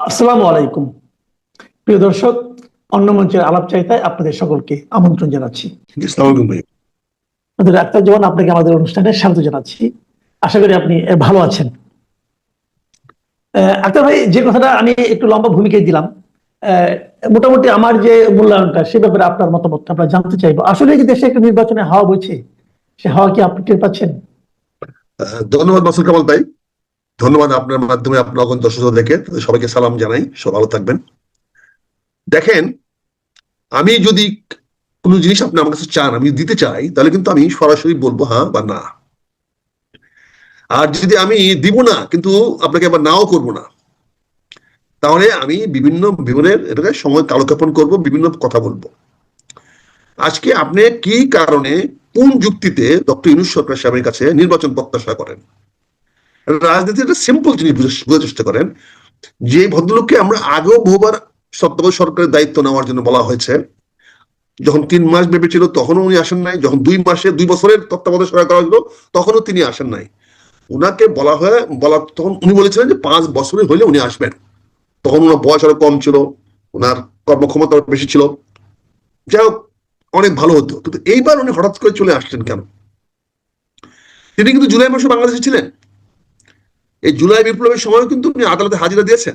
আসসালামু আলাইকুম। প্রিয় দর্শক অন্য মঞ্চের আলাপ চাইতায় আপনাদের সকলকে আমন্ত্রণ জানাচ্ছি। ডাক্তার জওয়ান আপনাকে আমাদের অনুষ্ঠানে স্বাগত জানাচ্ছি। আশা করি আপনি ভালো আছেন। আক্তার ভাই যে কথাটা আমি একটু লম্বা ভূমিকায় দিলাম আহ, মোটামুটি আমার যে মূল্যায়নটা সে ব্যাপারে আপনার মতামত আমরা জানতে চাইব। আসলে কি দেশে একটা নির্বাচনে হাওয়া বইছে? সে হাওয়া কি আপনি টের পাচ্ছেন? ধন্যবাদ মাসুদ কামাল ভাই। ধন্যবাদ আপনার মাধ্যমে আপনার অগণ দর্শক দেখে। সবাইকে সালাম জানাই। সব ভালো থাকবেন। দেখেন, আমি যদি কোনো জিনিস আপনি আমার কাছে চান, আমি দিতে চাই, তাহলে কিন্তু আমি সরাসরি বলব হ্যাঁ বা না। আর যদি আমি দিব না, কিন্তু আপনাকে আবার নাও করব না, তাহলে আমি বিভিন্ন বিভিন্নের এটাকে সময় কালক্ষেপণ করব, বিভিন্ন কথা বলব। আজকে আপনি কি কারণে কোন যুক্তিতে ডক্টর ইনুস সরকার সাহেবের কাছে নির্বাচন প্রত্যাশা করেন? রাজনীতি একটা সিম্পল জিনিস বুঝে- বোঝার চেষ্টা করেন। যে ভদ্রলোককে আমরা আগেও বহুবার সপ্তাহ সরকারের দায়িত্ব নেওয়ার জন্য বলা হয়েছে, যখন তিন মাস ব্যাপী ছিল তখনও উনি আসেন নাই, যখন দুই মাসে, দুই বছরের তত্ত্বাবধায়ক সরকার করা হলো তখনও তিনি আসেন নাই। উনাকে বলা হয়, বলা, তখন উনি বলেছিলেন যে পাঁচ বছরে হইলে উনি আসবেন। তখন ওনার বয়স আরও কম ছিল ওনার কর্মক্ষমতা বেশি ছিল। যাই হোক, অনেক ভালো হতো। কিন্তু এইবার উনি হঠাৎ করে চলে আসলেন কেন? তিনি কিন্তু জুলাই মাসে বাংলাদেশে ছিলেন। এই জুলাই বিপ্লবের সময় কিন্তু উনি আদালতে হাজিরা দিয়েছেন।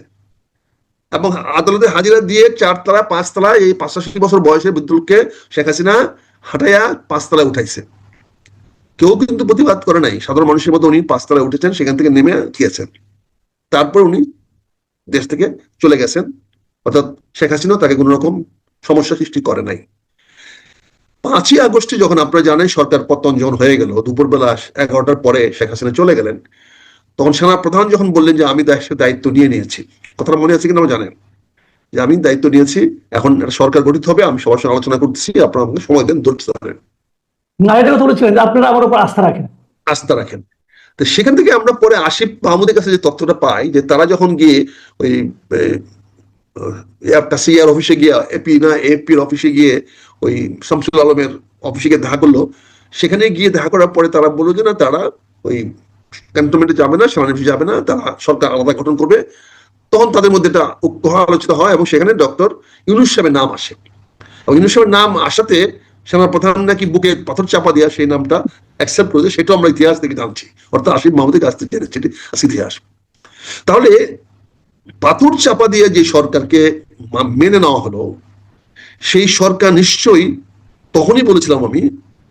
এবং আদালতে হাজিরা দিয়ে চারতলা, পাঁচতলা, এই পাঁচাশি বছর বয়সে বিদ্যুৎকে শেখ হাসিনা হাঁটাইয়া পাঁচতলায় উঠাইছে। কেউ কিন্তু প্রতিবাদ করে নাই। সাধারণ মানুষের মতো উনি পাঁচতলায় উঠেছেন, সেখান থেকে নেমে গিয়েছেন। তারপর উনি দেশ থেকে চলে গেছেন। অর্থাৎ শেখ হাসিনা তাকে কোনো রকম সমস্যা সৃষ্টি করে নাই। পাঁচই আগস্টে যখন আপনারা জানেন সরকার পতন যখন হয়ে গেল, দুপুরবেলা এগারোটার পরে শেখ হাসিনা চলে গেলেন। তখন সেনা প্রধান যখন বললেন যে আমি দায়িত্ব নিয়ে নিয়েছি কথাটা মনে আছে কিনা জানেন যে আমি দায়িত্ব নিয়েছি এখন সরকার গঠিত হবে আমি সবার সঙ্গে আলোচনা করতেছি আপনারা আমাকে সময় দেন ধৈর্য ধরেন না এটা কথা বলেছিলেন আপনারা আমার উপর আস্থা রাখেন। আস্থা রাখেন। তো সেখান থেকে আমরা পরে আসিফ মাহমুদের কাছে যে তথ্যটা পাই যে তারা যখন গিয়ে ওই সিআর অফিসে গিয়ে এপি না এপির অফিসে গিয়ে ওই শামসুল আলমের অফিসে গিয়ে দেখা করল সেখানে গিয়ে দেখা করার পরে তারা বলল যে না তারা ওই ক্যান্টনমেন্টে যাবে না? সেনানিবাসে যাবে না। তারা সরকার আলাদা গঠন করবে। তখন তাদের মধ্যে একটা ঐক্য আলোচিত হয় এবং সেখানে ডক্টর ইউনুস সাহেবের নাম আসে। এবং ইউনুস সাহেবের নাম আসাতে সেনা প্রধান নাকি বুকে পাথর চাপা দিয়া সেই নামটা অ্যাকসেপ্ট করেছে। সেটাও আমরা ইতিহাস থেকে জানছি। অর্থাৎ আসিফ মাহমুদের কাছ থেকে জেনেছি। এটি ইতিহাস। তাহলে পাথর চাপা দিয়ে যে সরকারকে মেনে নেওয়া হলো, সেই সরকার নিশ্চয়ই তখনই বলেছিলাম আমি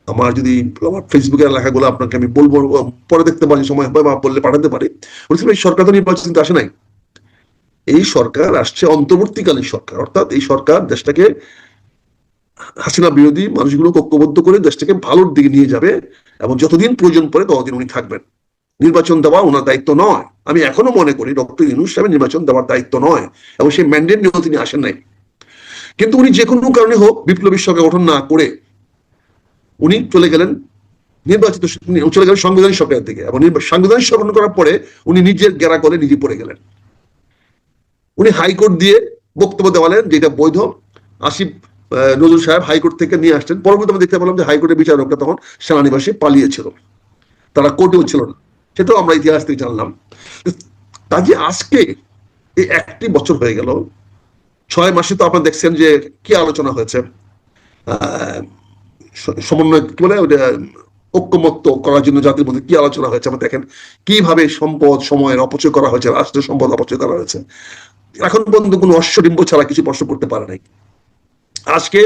আমার যদি আমার ফেসবুকের লেখাগুলো আপনাকে আমি বলব পরে দেখতে পারি, সময় হবে বা বললে পাঠাতে পারি। বলেছিলাম এই সরকার তো নির্বাচন কিন্তু আসে নাই। এই সরকার আসছে অন্তর্বর্তীকালীন সরকার, অর্থাৎ এই সরকার দেশটাকে হাসিনা বিরোধী মানুষগুলো ঐক্যবদ্ধ করে দেশটাকে ভালোর দিকে নিয়ে যাবে এবং যতদিন প্রয়োজন পড়ে ততদিন উনি থাকবেন। নির্বাচন দেওয়া ওনার দায়িত্ব নয়। আমি এখনও মনে করি ডক্টর ইনুস সাহেবের নির্বাচন দেওয়ার দায়িত্ব নয় এবং সেই ম্যান্ডেট নিয়েও তিনি আসেন নাই। কিন্তু উনি যে কোনো কারণে হোক বিপ্লবী সরকার গঠন না করে উনি চলে গেলেন নির্বাচিত চলে গেলেন সাংবিধানিক সরকারের দিকে এবং সাংবিধানিক সরকার করার পরে উনি নিজের গেরা করে নিজে পড়ে গেলেন। উনি হাইকোর্ট দিয়ে বক্তব্য দেওয়ালেন, যেটা বৈধ। আসিফ নজরুল সাহেব হাইকোর্ট থেকে নিয়ে আসতেন। পরবর্তী আমরা দেখতে পেলাম যে হাইকোর্টের বিচারকরা তখন সেনানিবাসে পালিয়েছিল। তারা কোর্টেও ছিল না। সেটাও আমরা ইতিহাস থেকে জানলাম। কাজে আজকে এই একটি বছর হয়ে গেল। ছয় মাসে তো আপনারা দেখছেন যে কি আলোচনা হয়েছে। সমন্বয় বলে ওটা ঐক্যমত্য করার জন্য জাতির মধ্যে কি আলোচনা হয়েছে? আমরা দেখেন কীভাবে সম্পদ, সময়ের অপচয় করা হয়েছে, রাষ্ট্রের সম্পদ অপচয় করা হয়েছে। এখন পর্যন্ত কোনো অশ্বডিম্ব ছাড়া কিছু প্রশ্ন করতে পারে নাই। আজকে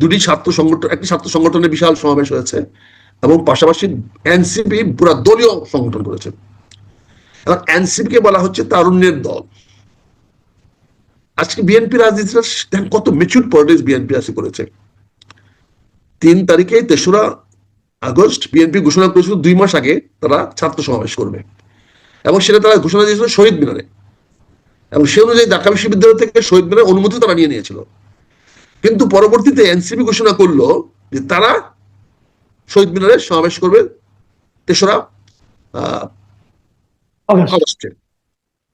দুটি ছাত্র সংগঠন, একটি ছাত্র সংগঠনের বিশাল সমাবেশ হয়েছে এবং পাশাপাশি এনসিপি পুরা দলীয় সংগঠন করেছে। এবং এনসিপি কে বলা হচ্ছে তারুণ্যের দল। আজকে বিএনপি রাজনীতিটা কত মেচুর পলিটিক্স বিএনপি আজকে করেছে। তিন তারিখে তেসরা আগস্ট বিএনপি ঘোষণা করেছিল দুই মাস আগে তারা ছাত্র সমাবেশ করবে। এবং সেটা তারা ঘোষণা দিয়েছিল শহীদ মিনারে। এবং সে অনুযায়ী ঢাকা বিশ্ববিদ্যালয় থেকে শহীদ মিনারের অনুমতি তারা নিয়ে নিয়েছিল। কিন্তু পরবর্তীতে এনসিপি ঘোষণা করল যে তারা শহীদ মিনারে সমাবেশ করবে তেসরা অগাস্ট আগস্টে।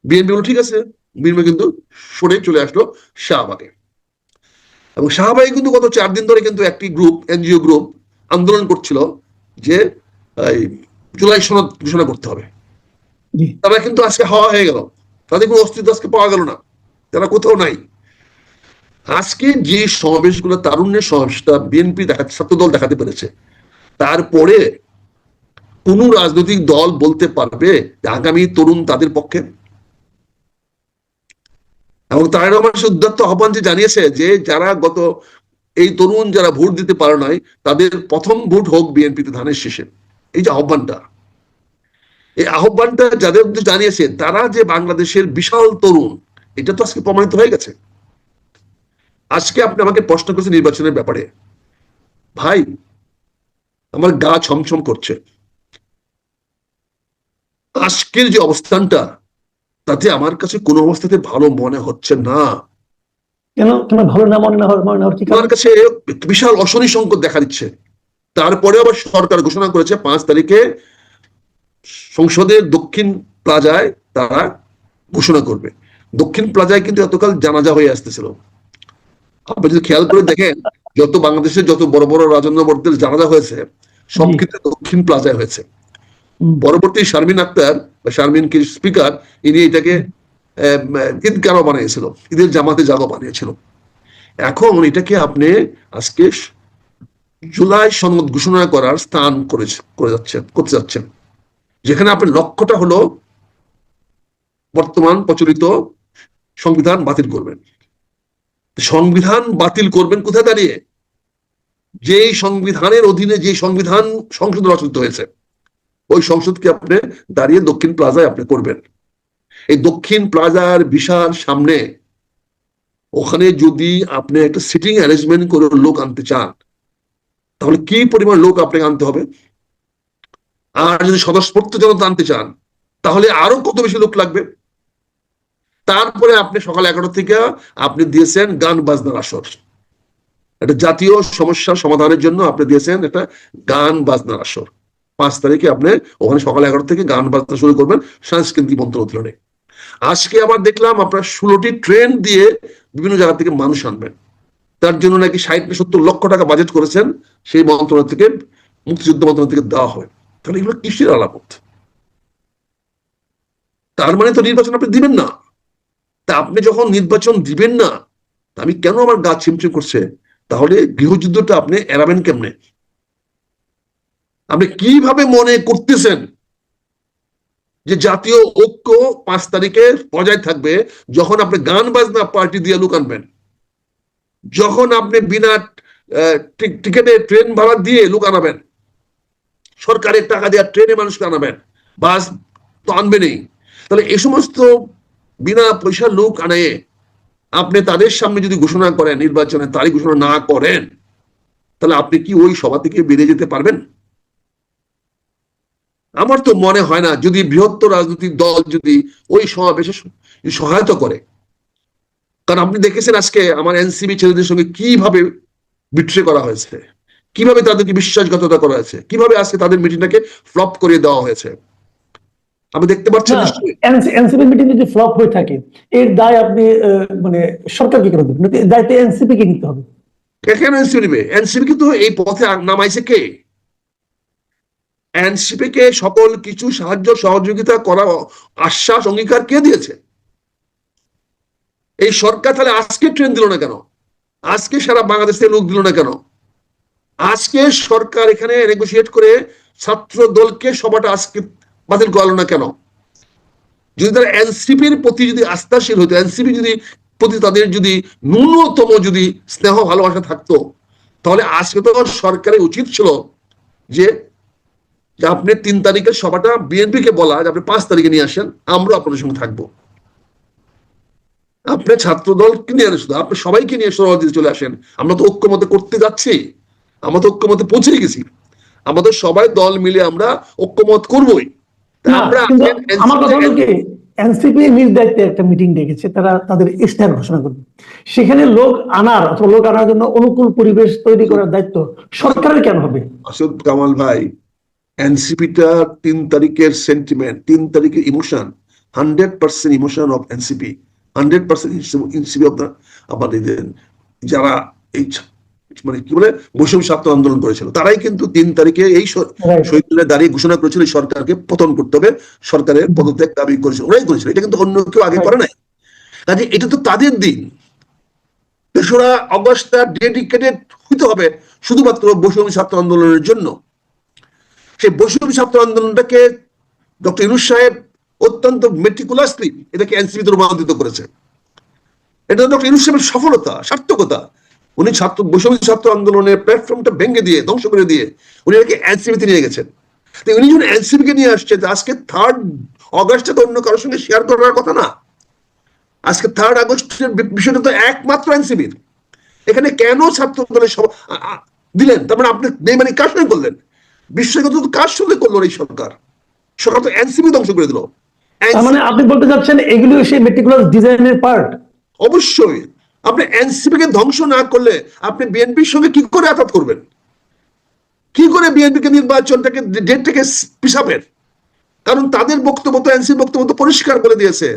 বিএনপি ঠিক আছে। বিএনপি কিন্তু সরে চলে আসলো শাহবাগে। এবং শাহবাগে কিন্তু গত চার দিন ধরে কিন্তু একটি গ্রুপ এনজিও গ্রুপ আন্দোলন করছিল যে জুলাই সনদ ঘোষণা করতে হবে। তারা কিন্তু আজকে হাওয়া হয়ে গেল। তাদের কোনো অস্তিত্ব আজকে পাওয়া গেল না। তারা কোথাও নাই। আজকে যে সমাবেশগুলো তারুণ্যের সমাবেশটা বিএনপি দেখা ছাত্রদল দেখাতে পেরেছে তারপরে কোন রাজনৈতিক দল বলতে পারবে আগামী তরুণ তাদের পক্ষে এবং তারা রহমান উদ্যত্ত আহ্বান যে জানিয়েছে যে যারা গত এই তরুণ যারা ভোট দিতে পারে নাই, তাদের প্রথম ভোট হোক বিএনপিতে ধানের শেষে। এই যে আহ্বানটা। এই আহ্বানটা যাদের জানিয়েছে, তারা যে বাংলাদেশের বিশাল তরুণ, এটা তো আজকে প্রমাণিত হয়ে গেছে। আজকে আপনি আমাকে প্রশ্ন করছেন নির্বাচনের ব্যাপারে। ভাই, আমার গা ছমছম করছে। আজকের যে অবস্থানটা তাতে আমার কাছে কোনো অবস্থাতে ভালো মনে হচ্ছে না। কেন? কেন ভালো না মনে না মনে না কি আমার কাছে বিশাল অশনি সংকট দেখা দিচ্ছে। তারপরে আবার সরকার ঘোষণা করেছে পাঁচ তারিখে সংসদের দক্ষিণ প্লাজায় তারা ঘোষণা করবে। দক্ষিণ প্লাজায় কিন্তু এতকাল জানাজা হয়ে আসতেছিল। আপনি যদি খেয়াল করে দেখেন যত বাংলাদেশের যত বড় বড় রাজন্যবর্দের জানাজা হয়েছে সব। কিন্তু দক্ষিণ প্লাজায় হয়েছে। পরবর্তী শারমিন আক্তার বা শারমিন কি স্পিকার ইনি এটাকে ঈদগাহ বানিয়েছিল? ঈদের জামাতে জাগো বানিয়েছিল। এখন এটাকে আপনি আজকে জুলাই সনদ ঘোষণা করার স্থান করে যাচ্ছেন, করতে যাচ্ছেন। যেখানে আপনার লক্ষ্যটা হলো বর্তমান প্রচলিত সংবিধান বাতিল করবেন। সংবিধান বাতিল করবেন কোথায় দাঁড়িয়ে? যেই সংবিধানের অধীনে যে সংবিধান সংসদ রচিত হয়েছে। ওই সংসদকে আপনি দাঁড়িয়ে দক্ষিণ প্লাজায় আপনি করবেন। এই দক্ষিণ প্লাজার বিশাল সামনে, ওখানে যদি আপনি একটা সিটিং অ্যারেঞ্জমেন্ট করে লোক আনতে চান, তাহলে কি পরিমাণ লোক আপনাকে আনতে হবে? আর যদি স্বতঃস্ফূর্ত জনতা আনতে চান, তাহলে আরও কত বেশি লোক লাগবে? তারপরে আপনি সকাল এগারোটা থেকে আপনি দিয়েছেন গান বাজনার আসর। একটা জাতীয় সমস্যা সমাধানের জন্য আপনি দিয়েছেন একটা গান বাজনার আসর। পাঁচ তারিখে আপনি ওখানে সকাল এগারো থেকে গান বাজনা শুরু করবেন সাংস্কৃতিক মন্ত্রণালয়ে। আজকে আবার দেখলাম আপনার ষোলোটি ট্রেন দিয়ে বিভিন্ন জায়গা থেকে মানুষ আনবেন। তার জন্য নাকি ষাট সত্তর লক্ষ টাকা বাজেট করেছেন সেই মন্ত্রণালয় থেকে, মুক্তিযুদ্ধ মন্ত্রণালয় থেকে দেওয়া হয়। তাহলে এগুলো কিসের আলামত? তার মানে তো নির্বাচন আপনি দিবেন না। তা আপনি যখন নির্বাচন দিবেন না আমি কেন আমার গা ছিমছিম করছে? তাহলে গৃহযুদ্ধটা আপনি এড়াবেন কেমনে? আপনি কীভাবে মনে করতেছেন যে জাতীয় ঐক্য পাঁচ তারিখে বজায় থাকবে যখন আপনি গান বাজনা পার্টি দিয়ে লোক আনবেন? যখন আপনি বিনা টিকেটে ট্রেন ভাড়া দিয়ে লোক আনাবেন? সরকারের টাকা দেওয়া ট্রেনে মানুষকে আনাবেন? বাস তো আনবেনই। তাহলে এই সমস্ত বিনা পয়সার লোক আনায়ে আপনি তাদের সামনে যদি ঘোষণা করেন, নির্বাচনের তারিখ ঘোষণা না করেন, তাহলে আপনি কি ওই সভা থেকে বেরিয়ে যেতে পারবেন? আমার তো মনে হয় না যদি বৃহত্তর রাজনৈতিক দল যদি ওই সমাবেশে সহায়তা করে। কারণ আপনি দেখেছেন আজকে আমার এনসিবি ছেলেদের সঙ্গে কীভাবে বিট্রে করা হয়েছে কীভাবে তাদেরকে বিশ্বাসঘাতকতা করা হয়েছে কীভাবে আজকে তাদের মিটিংটাকে ফ্লপ করে দেওয়া হয়েছে। আপনি দেখতে পাচ্ছেন নিশ্চয়ই? এনসিপি মিটিং যদি ফ্লপ হয়ে থাকে এর দায় আপনি মানে সরকারকে কেন দেবেন? এনসিপি কে নিতে হবে? কেন এনসিপি নিবে? এনসিপি কিন্তু এই পথে নামাইছে কে? এনসিপি কে সকল কিছু সাহায্য, সহযোগিতা করা আশ্বাস, অঙ্গীকার কে দিয়েছে? এই সরকার তাহলে আজকে ট্রেন দিল না কেন? আজকে সারা বাংলাদেশ লোক দিল না কেন? আজকে সরকার এখানে নেগোসিয়েট করে ছাত্র দলকে সভাটা আজকে বাতিল করল না কেন? যদি তারা এনসিপির প্রতি যদি আস্থাশীল হতো, এনসিপি যদি প্রতি তাদের যদি ন্যূনতম যদি স্নেহ ভালোবাসা থাকতো, তাহলে আজকে তো সরকারের উচিত ছিল যে যে আপনি তিন তারিখের সভাটা বিএনপি কে বলা যে আপনি পাঁচ তারিখে নিয়ে আসেন আমরা আপনাদের সঙ্গে থাকব। আপনি ছাত্র দলকে নিয়ে শুধু আপনি সবাইকে নিয়ে সভাপতিতে চলে আসেন। আমরা তো ঐক্যমতে করতে যাচ্ছি। আমরা তো ঐক্যমতে পৌঁছে গেছি। আমাদের সবাই দল মিলে আমরা ঐক্যমত করবই। তা আমরা আমার কথা হলো কি এনসিপি নিজ দায়িত্বে একটা মিটিং ডেকেছে তারা তাদের ইশতেহার ঘোষণা করবে। সেখানে লোক আনার অথবা লোক আনার জন্য অনুকূল পরিবেশ তৈরি করার দায়িত্ব সরকারের কেন হবে? আসদ কামাল ভাই। এনসিপিটা তিন তারিখের সেন্টিমেন্ট তিন তারিখের emotion hundred percent emotion of NCP hundred percent NCP of আমাদের যারা এই মানে কি বলে বৈষম্য ছাত্র আন্দোলন করেছিল তারাই কিন্তু তিন তারিখে এই. শহীদুল্লাহ দাঁড়িয়ে ঘোষণা করেছিল সরকারকে পতন করতে হবে সরকারের পদত্যাগ দাবি করেছিল ওরাই করেছিল এটা কিন্তু অন্য কেউ আগে করে নাই। কাজে এটা তো তাদের দিন। তেসরা অগস্টটা ডেডিকেটেড হইতে হবে শুধুমাত্র বৈষম্য ছাত্র আন্দোলনের জন্য। সেই বৈষম্য ছাত্র আন্দোলনটাকে ডক্টর ইনুস সাহেব অত্যন্ত মেটিকুলাসলি এটাকে এনসিপিতে রূপান্তরিত করেছে। এটা ডক্টর ইনুস সাহেবের সফলতা, সার্থকতা। উনি ছাত্র বৈষম্য ছাত্র আন্দোলনের প্ল্যাটফর্মটা ভেঙে দিয়ে, ধ্বংস করে দিয়ে উনি এটাকে এনসিপিতে নিয়ে গেছেন। উনি যখন এনসিপি কে নিয়ে আসছে আজকে থার্ড অগস্টে তো অন্য কারোর সঙ্গে শেয়ার করার কথা না। আজকে থার্ড আগস্টের বিষয়টা তো একমাত্র এনসিবির এখানে কেন ছাত্র দলের সভা, আ- আ- দিলেন? তার মানে আপনি বেমানি কার সঙ্গে করলেন বিশ্বগত তো কার সঙ্গে করল এই সরকার? সরকার তো এনসিবি ধ্বংস করে দিল। মানে আপনি বলতে চাচ্ছেন এগুলো সেই মেটিকুলাস ডিজাইনের পার্ট অবশ্যই। আপনি এনসিপি কে ধ্বংস না করলে আপনি বিএনপির সঙ্গে কি করে আঘাত করবেন? কি করে বিএনপি কে নির্বাচনটাকে ডেটটাকে পিছাবেন কারণ তাদের বক্তব্য তো এনসিপি বক্তব্য তো পরিষ্কার বলে দিয়েছে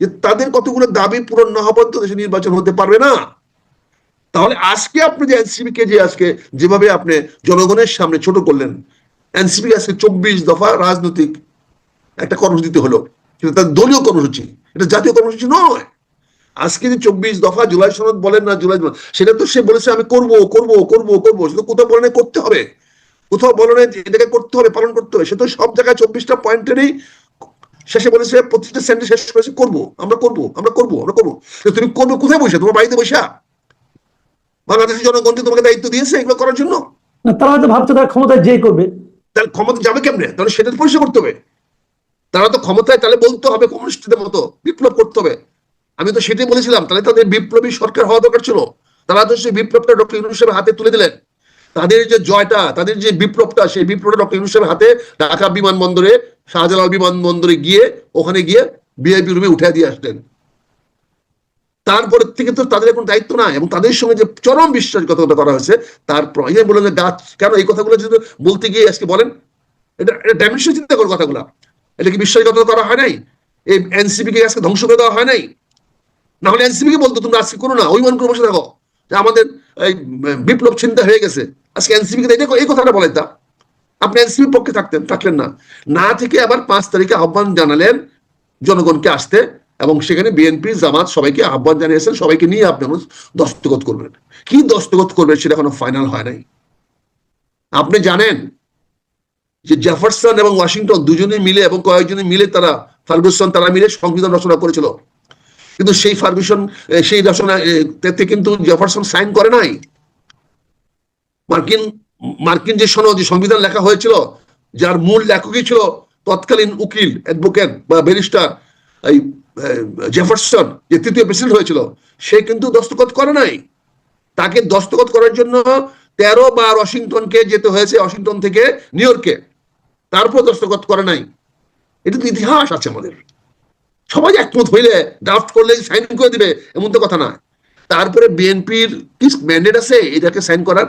যে তাদের কতগুলো দাবি পূরণ না হওয়া পর্যন্ত দেশে নির্বাচন হতে পারবে না। তাহলে আজকে আপনি যে এনসিপি কে যে আজকে যেভাবে আপনি জনগণের সামনে ছোট করলেন এনসিপি আজকে চব্বিশ দফা রাজনৈতিক একটা কর্মসূচিতে হলো। কিন্তু তার দলীয় কর্মসূচি, এটা জাতীয় কর্মসূচি নয়। আজকে যে চব্বিশ দফা জুলাই সনদ বলেন না জুলাই সেটা তো সে বলেছে আমি করব করব করব করব, সেটা কোথাও বলে করতে হবে। কোথাও বলে নাই এটাকে করতে হবে, পালন করতে হবে, সে তো সব জায়গায় চব্বিশটা পয়েন্টেরই শেষে বলেছে প্রতিটা সেন্টে শেষ করেছে, করব, আমরা করব আমরা করব আমরা করব। তুমি করবে কোথায় বসে? তোমার বাড়িতে বসা? বাংলাদেশের জনগণকে তোমাকে দায়িত্ব দিয়েছে এগুলো করার জন্য? তারা হয়তো ভাবছে তারা ক্ষমতায় যে করবে। তাহলে ক্ষমতা যাবে কেমনে? তাহলে সেটা তো পরিষ্কার করতে হবে। তারা তো ক্ষমতায়, তাহলে বলতে হবে কমিউনিস্টদের মতো, বিপ্লব করতে হবে। আমি তো সেটাই বলেছিলাম, তাহলে তাদের বিপ্লবী সরকার হওয়া দরকার ছিল। তারা তো সেই বিপ্লবটা ডক্টর ইউনুস সাহেবের হাতে তুলে দিলেন। তাদের যে জয়টা, তাদের যে বিপ্লবটা, সেই বিপ্লবটা ডক্টর ইউনুস সাহেবের হাতে ঢাকা বিমানবন্দরে, শাহজালাল বিমানবন্দরে গিয়ে, ওখানে গিয়ে বিআইপি রুমে উঠে দিয়ে আসলেন। তারপরে থেকে তো তাদের এখন দায়িত্ব নাই এবং তাদের সঙ্গে যে চরম বিশ্বাসঘাতকতা করা হয়েছে তারপর ইয়ে বলেন যে, গাছ কেন এই কথাগুলো যদি বলতে গিয়ে আজকে বলেন? এটা এটা ডাইমেনশন চিন্তা করো কথাগুলো। এটা কি বিশ্বাসঘাতকতা করা হয় নাই? এই এনসিপি কে আজকে ধ্বংস করে দেওয়া হয় নাই? না হলে এনসিপি কে বলতো, তোমরা আজকে করো না, ওই মন করে বসে থাকো। যে আমাদের এই বিপ্লব চিন্তা হয়ে গেছে। আজকে এনসিপি কে এটা এই কথাটা বলে তা আপনি এনসিপির পক্ষে থাকতেন, থাকলেন না। না থেকে আবার পাঁচ তারিখে আহ্বান জানালেন জনগণকে আসতে। এবং সেখানে বিএনপি জামাত সবাইকে আহ্বান জানিয়েছেন, সবাইকে নিয়ে আপনি এখন দস্তখত করবেন। কি দস্তখত করবেন সেটা এখনও ফাইনাল হয় নাই। আপনি জানেন যে জেফারসন এবং ওয়াশিংটন দুজনে মিলে এবং কয়েকজনে মিলে তারা ফার্গুসন তারা মিলে সংবিধান রচনা করেছিল। কিন্তু সেই ফার্গুসন সেই রচনা কিন্তু জেফারসন সাইন করে নাই। মার্কিন মার্কিন যে সনদ সংবিধান লেখা হয়েছিল, যার মূল লেখকই ছিল তৎকালীন উকিল অ্যাডভোকেট বা ব্যারিস্টার এই জেফারসন যে তৃতীয় প্রেসিডেন্ট হয়েছিল, সে কিন্তু দস্তখত করে নাই। তাকে দস্তখত করার জন্য তেরো বার ওয়াশিংটনকে যেতে হয়েছে, ওয়াশিংটন থেকে নিউ ইয়র্কে। তারপর দস্তখত করে নাই। এটা তো ইতিহাস আছে আমাদের। সবাই একমত হইলে ড্রাফট করলে সাইন করে দিবে, এমন তো কথা না। তারপরে বিএনপির কি ম্যান্ডেট আছে এটাকে সাইন করার?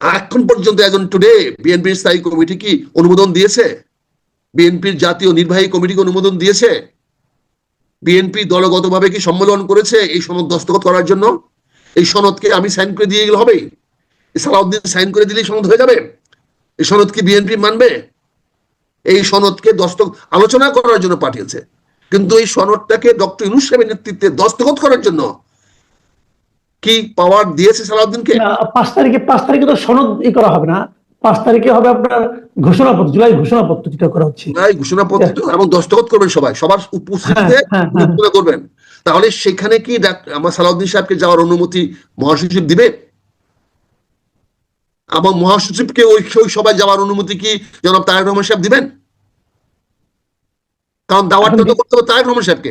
এখন পর্যন্ত এখন টুডে বিএনপির স্থায়ী কমিটি কি অনুমোদন দিয়েছে? বিএনপির জাতীয় নির্বাহী কমিটিকে অনুমোদন দিয়েছে। বিএনপি দলগতভাবে কি সম্মেলন করেছে এই সনদ দস্তখত করার জন্য? এই সনদকে আমি সাইন করে দিয়ে গেলে হবে? এই সালাউদ্দিন সাইন করে দিলেই সনদ হয়ে যাবে? এই সনদ কি বিএনপি মানবে? এই সনদকে দস্তক আলোচনা করার জন্য পাঠিয়েছে। কিন্তু এই সনদটাকে ডক্টর ইউনুস সাহেবের নেতৃত্বে দস্তখত করার জন্য কি পাওয়ার দিয়েছে সালাউদ্দিনকে? পাঁচ তারিখে পাঁচ তারিখে তো সনদ ই করা হবে না। পাঁচ তারিখে হবে আপনার ঘোষণাপত্র জুলাই ঘোষণাপত্র যেটা করা হচ্ছে। ঘোষণাপত্র এবং দস্তখত করবেন সবাই সবার উপস্থিতিতে হ্যাঁ, হ্যাঁ, হ্যাঁ। করবেন। তাহলে সেখানে কি আমার সালাউদ্দিন সাহেবকে যাওয়ার অনুমতি মহাসচিব দিবে? এবং মহাসচিবকে ওই সবাই যাওয়ার অনুমতি কি জনাব তারেক রহমান সাহেব দিবেন? কারণ দাওয়াতটা তো করতে হবে তারেক রহমান সাহেবকে।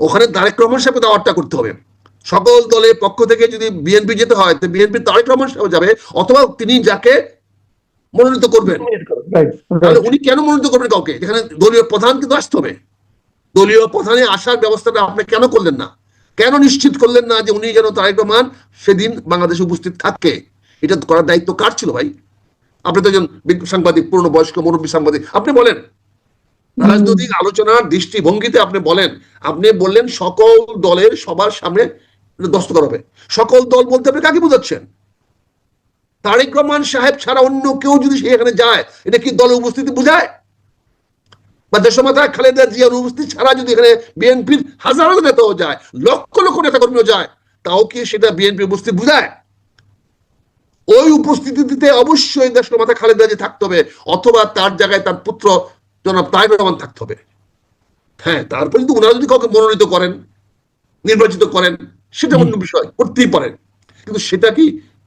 ওখানে তারেক রহমান সাহেবকে দাওয়াতটা করতে হবে। সকল দলের পক্ষ থেকে যদি বিএনপি যেতে হয় তো বিএনপি তারেক রহমান সাহেব যাবে অথবা তিনি যাকে মনোনীত করবেন। তাহলে উনি কেন মনোনীত করবেন কাউকে? এখানে দলীয় প্রধান কিন্তু আসতে হবে। দলীয় প্রধানে আসার ব্যবস্থাটা আপনি কেন করলেন না? কেন নিশ্চিত করলেন না যে উনি যেন তারেক রহমান সেদিন বাংলাদেশে উপস্থিত থাকে? এটা করার দায়িত্ব কার ছিল ভাই? আপনি তো একজন সাংবাদিক পুরনো বয়স্ক মুরব্বী সাংবাদিক। আপনি বলেন। রাজনৈতিক আলোচনার দৃষ্টিভঙ্গিতে আপনি বলেন। আপনি বললেন সকল দলের সবার সামনে দস্তখত হবে। সকল দল বলতে আপনি কাকে বোঝাচ্ছেন? তারেক রহমান সাহেব ছাড়া অন্য কেউ যদি সেখানে যায় এটা কি দলের উপস্থিতি বোঝায়? বা দেশমাতা খালেদা জিয়ার উপস্থিতি ছাড়া যদি এখানে বিএনপির হাজারো নেতাও যায় লক্ষ লক্ষ নেতা কর্মীও যায় তাও কি সেটা বিএনপি উপস্থিতি বুঝায়? ওই উপস্থিতিতে অবশ্যই দেশমাতা খালেদা জি থাকতে হবে অথবা তার জায়গায় তার পুত্র জনাব তাইর রহমান থাকতে হবে। হ্যাঁ তারপর কিন্তু ওনারা যদি কাউকে মনোনীত করেন নির্বাচিত করেন সেটা অন্য বিষয় করতেই পারেন। কিন্তু সেটা কি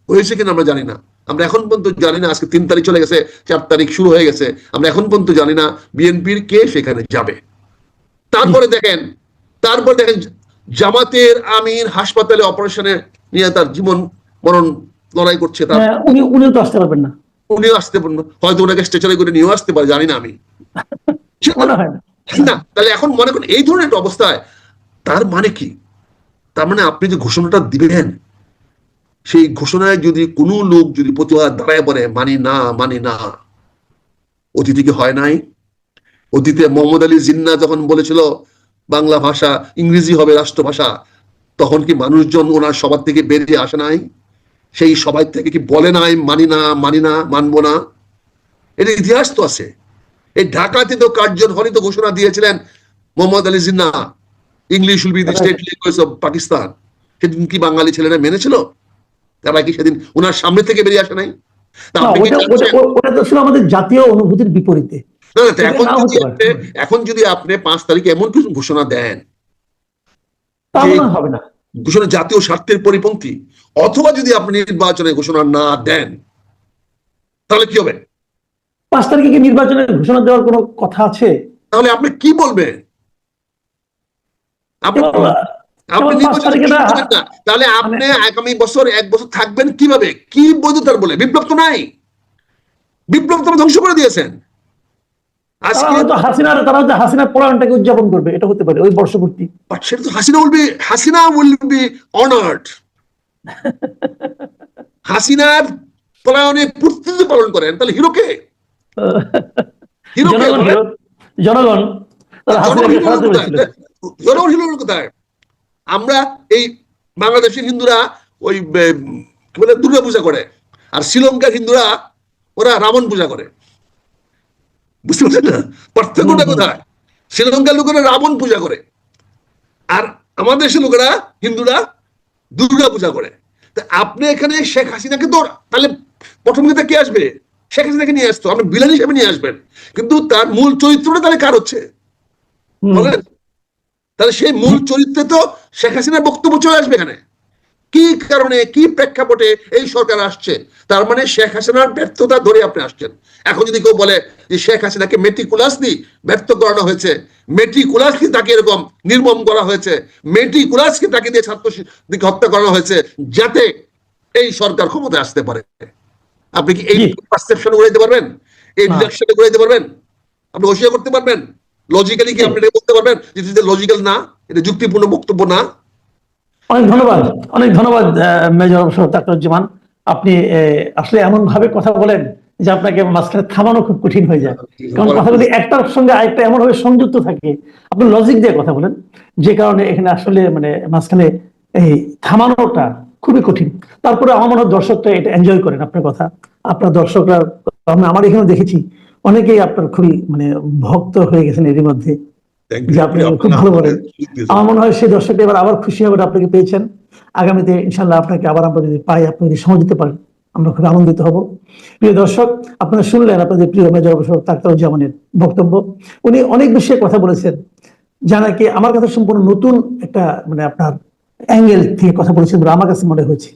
হয়েছে কিনা আমরা জানি না। আমরা এখন পর্যন্ত জানি না আজকে তিন তারিখ চলে গেছে চার তারিখ শুরু হয়ে গেছে। আমরা এখন পর্যন্ত জানি না বিএনপির কে সেখানে যাবে। তারপরে দেখেন তারপরে দেখেন জামাতের আমির হাসপাতালে অপারেশনে নিয়ে তার জীবন মরণ লড়াই করছে তার। হ্যাঁ, উনি উনিও তো আসতে পারবেন না। উনিও আসতে পারেন না। হয়তো ওনাকে স্ট্রেচারে করে নিয়েও আসতে পারে জানি না আমি। না। না তাহলে এখন মনে করেন এই ধরনের একটা অবস্থায় তার মানে কি? তার মানে আপনি যে ঘোষণাটা দিবেন সেই ঘোষণায় যদি কোনো লোক যদি প্রতিবাদ দাঁড়ায় পড়ে মানি না মানি না অতীতে কি হয় নাই? অতীতে মোহাম্মদ আলী জিন্না যখন বলেছিল বাংলা ভাষা ইংরেজি হবে রাষ্ট্রভাষা তখন কি মানুষজন ওনার সবার থেকে বেরিয়ে আসে নাই? সেই সবাই থেকে কি বলে নাই মানি না মানি না মানবো না এটা ইতিহাস তো আছে। এই ঢাকাতে তো কার্জন কার্যকরী তো ঘোষণা দিয়েছিলেন Mohammad Ali Jinnah. English will be the state language of Pakistan সেদিন কি বাঙালি ছেলেরা মেনেছিল? তারা কি সেদিন ওনার সামনে থেকে বেরিয়ে আসে নাই? ওটা তো ছিল আমাদের জাতীয় অনুভূতির বিপরীতে। এখন যদি আপনি এখন যদি আপনি পাঁচ তারিখে এমন কিছু ঘোষণা দেন হবে না। ঘোষণা জাতীয় স্বার্থের পরিপন্থী অথবা যদি আপনি নির্বাচনে ঘোষণা না দেন তাহলে কি হবে? পাঁচ তারিখে কি নির্বাচনের ঘোষণা দেওয়ার কোনো কথা আছে? তাহলে আপনি কি বলবেন? আপনি তাহলে আপনি আগামী বছর এক বছর থাকবেন কীভাবে? কি বৈধতার বলে? বিপ্লব তো নাই। বিপ্লব তো ধ্বংস করে দিয়েছেন। হাসিনার তারা হয়তো হাসিনার পলায়নটাকে উদযাপন করবে এটা হতে পারে ওই বর্ষপূর্তি। সেটা তো Hasina will be Hasina will be honoured হাসিনার পলায়নে পালন করেন তাহলে হিরোকে হিরোকে জনগণ হিরো জনগণ। জনগণ হিরোর কোথায়? আমরা এই বাংলাদেশের হিন্দুরা ওই বলে দুর্গা পূজা করে। আর শ্রীলঙ্কার হিন্দুরা ওরা রাবণ পূজা করে। বুঝতে পারছেন না? পার্থক্যটা কোথায়? শ্রীলঙ্কার লোকেরা রাবণ পূজা করে। আর আমাদের দেশের লোকেরা হিন্দুরা দুর্গা পূজা করে। তা আপনি এখানে শেখ হাসিনাকে তো তাহলে প্রথম কথা কে আসবে? শেখ হাসিনাকে নিয়ে আসতো। আপনি বিলান হিসেবে নিয়ে আসবেন। কিন্তু তার মূল চরিত্রটা তাহলে কার হচ্ছে? বলেন। তাহলে সেই মূল চরিত্রে তো শেখ হাসিনার বক্তব্য চলে আসবে এখানে। কি কারণে কি প্রেক্ষাপটে এই সরকার আসছে? তার মানে শেখ হাসিনার ব্যর্থতা ধরে আপনি আসছেন। এখন যদি কেউ বলে যে শেখ হাসিনাকে মেটিকুলাসলি ব্যর্থ করানো হয়েছে মেটিকুলাসলি তাকে এরকম নির্মম করা হয়েছে মেটিকুলাসকে তাকে দিয়ে ছাত্র দিকে হত্যা করানো হয়েছে যাতে এই সরকার ক্ষমতায় আসতে পারে। আপনি কি এই। পারসেপশন উড়াইতে পারবেন? এই না। ডিরেকশনে উড়াইতে পারবেন? আপনি হোসিয়া করতে পারবেন? লজিক্যালি কি আপনি এটা বলতে পারবেন? যে লজিক্যাল না, এটা যুক্তিপূর্ণ বক্তব্য না? অনেক ধন্যবাদ অনেক ধন্যবাদ মেজর অবসর তাকরুজ্জামান। আপনি আসলে এমন ভাবে কথা বলেন যে আপনাকে মাঝখানে থামানো খুব কঠিন হয়ে যায়। কারণ কথাগুলি একটার সঙ্গে আরেকটা এমন ভাবে সংযুক্ত থাকে, আপনি লজিক দিয়ে কথা বলেন। যে কারণে এখানে আসলে মানে মাঝখানে এই থামানোটা খুবই কঠিন। তারপরে আমার মনে হয় দর্শকরা এটা এনজয় করেন আপনার কথা। আপনার দর্শকরা, আমি আমার এখানে দেখেছি অনেকেই আপনার খুবই মানে ভক্ত হয়ে গেছেন এরই মধ্যে। যে আপনি খুব ভালো বলেন। আমার মনে হয় সেই দর্শকটা এবার আবার খুশি হবে আপনাকে পেয়েছেন। আগামীতে ইনশাল্লাহ আপনাকে আবার আমরা যদি পাই আপনি যদি সময় দিতে পারেন আমরা খুব আনন্দিত হব। প্রিয় দর্শক আপনারা শুনলেন আপনাদের প্রিয় মেজর অবসর তাকতারুজ্জামানের বক্তব্য। উনি অনেক বিষয়ে কথা বলেছেন যা নাকি আমার কাছে সম্পূর্ণ নতুন একটা মানে আপনার অ্যাঙ্গেল থেকে কথা বলেছেন বলে আমার কাছে মনে হয়েছে।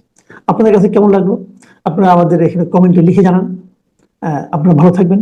আপনাদের কাছে কেমন লাগল? আপনারা আমাদের এখানে কমেন্টে লিখে জানান। আহ, আপনারা ভালো থাকবেন।